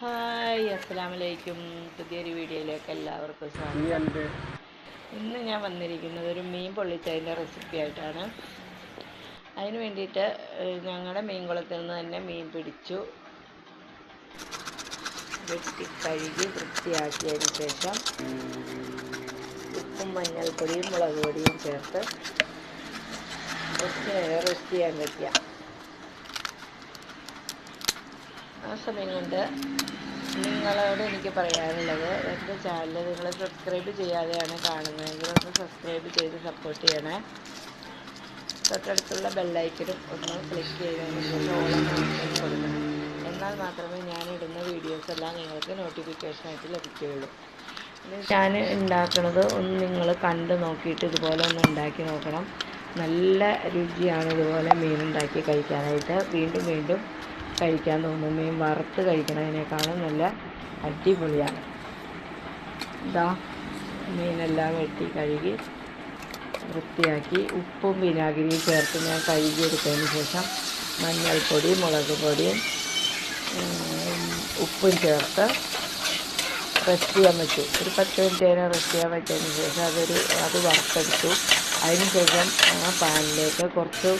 Hi അസ്സലാമു അലൈക്കും പുതിയൊരു വീഡിയോയിലേക്ക് എല്ലാവർക്കും സ്വാഗതം. ഇന്ന് ഞാൻ വന്നിരിക്കുന്നത് ഒരു മീൻ പൊള്ളിച്ചതിന്റെ റെസിപ്പി ആയിട്ടാണ്. അതിന് വേണ്ടിയിട്ട് ഞങ്ങളുടെ മീൻകുളത്തിൽ നിന്ന് തന്നെ മീൻ പിടിച്ചു. വെട്ടി കഴുകി വൃത്തിയാക്കിയതിന് ശേഷം ഉപ്പും മഞ്ഞൾപ്പൊടിയും മുളക് പൊടിയും ചേർത്ത് കുറച്ച് റെസ്റ്റ് ചെയ്യാൻ വയ്ക്കുക ആ സമയം കൊണ്ട് നിങ്ങളോട് എനിക്ക് പറയാനുള്ളത് എന്റെ ചാനൽ നിങ്ങൾ സബ്സ്ക്രൈബ് ചെയ്യാതെയാണ് കാണുന്നതെങ്കിൽ ഒന്ന് സബ്സ്ക്രൈബ് ചെയ്ത് സപ്പോർട്ട് ചെയ്യണേ. തൊട്ടടുത്തുള്ള ബെല്ലൈക്കനും ഒന്ന് ക്ലിക്ക് ചെയ്തതിന് കൊടുക്കണം. എന്നാൽ മാത്രമേ ഞാൻ ഇടുന്ന വീഡിയോസ് എല്ലാം നിങ്ങൾക്ക് നോട്ടിഫിക്കേഷനായിട്ട് ലഭിക്കുകയുള്ളൂ. ഞാൻ ഉണ്ടാക്കുന്നത് ഒന്ന് നിങ്ങൾ കണ്ട് നോക്കിയിട്ട് ഇതുപോലെ ഒന്ന് ഉണ്ടാക്കി നോക്കണം. നല്ല രുചിയാണ് ഇതുപോലെ മീൻ ഉണ്ടാക്കി കഴിക്കാനായിട്ട്. വീണ്ടും വീണ്ടും കഴിക്കാൻ തോന്നും മീൻ വറുത്ത് കഴിക്കണതിനേക്കാളും നല്ല അടിപൊളിയാണ് ഇതാ മീനെല്ലാം വെട്ടി കഴുകി വൃത്തിയാക്കി. ഉപ്പും വിനാഗിരിയും ചേർത്ത് ഞാൻ കഴുകിയെടുത്തതിന് ശേഷം മഞ്ഞൾപ്പൊടി മുളക് പൊടിയും ഉപ്പും ചേർത്ത് റെസ്റ്റ് ചെയ്യാൻ വെച്ചു. ഒരു പത്ത് മിനിറ്റ് നേരം റെസ്റ്റ് ചെയ്യാൻ വെച്ചതിന് ശേഷം അതൊരു അത് വറുത്തെടുത്തു. അതിന് ശേഷം ആ പാനിലേക്ക് കുറച്ച്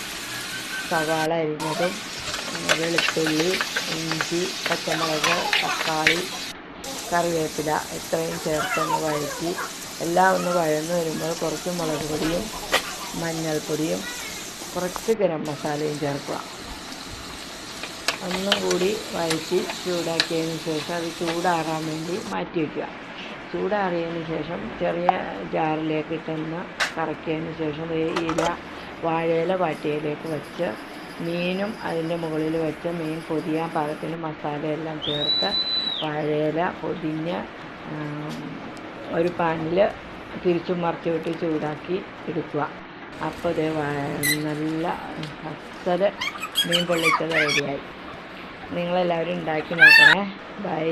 സവാള അരിഞ്ഞതും വെളുത്തുള്ളി ഇഞ്ചി പച്ചമുളക് തക്കാളി കറിവേപ്പില ഇത്രയും ചേർത്തൊന്ന് വഴറ്റി എല്ലാം ഒന്ന് വഴന്ന് വരുമ്പോൾ കുറച്ച് മുളക് പൊടിയും മഞ്ഞൾപ്പൊടിയും കുറച്ച് ഗരം മസാലയും ചേർക്കുക. ഒന്നും കൂടി വഴറ്റി ചൂടാക്കിയതിന് ശേഷം അത് ചൂടാറാൻ വേണ്ടി മാറ്റി വയ്ക്കുക. ചൂടാറിയതിന് ശേഷം ചെറിയ ജാറിലേക്ക് ഇട്ടൊന്ന് കറക്കിയതിന് ശേഷം ഇല വാഴയില വാട്ടിയയിലേക്ക് വെച്ച് മീനും അതിന്റെ മുകളിൽ വെച്ച് മീൻ പൊതിയാൻ പാകത്തിന് മസാലയെല്ലാം ചേർത്ത് വാഴയില പൊതിഞ്ഞ് ഒരു പാനിൽ തിരിച്ചും മറിച്ച് വിട്ട് ചൂടാക്കി എടുക്കുക. അപ്പോൾ ഇത് നല്ല അസൽ മീൻ പൊള്ളിച്ചത് റെഡിയായി നിങ്ങളെല്ലാവരും ഉണ്ടാക്കി നോക്കണേ. ബൈ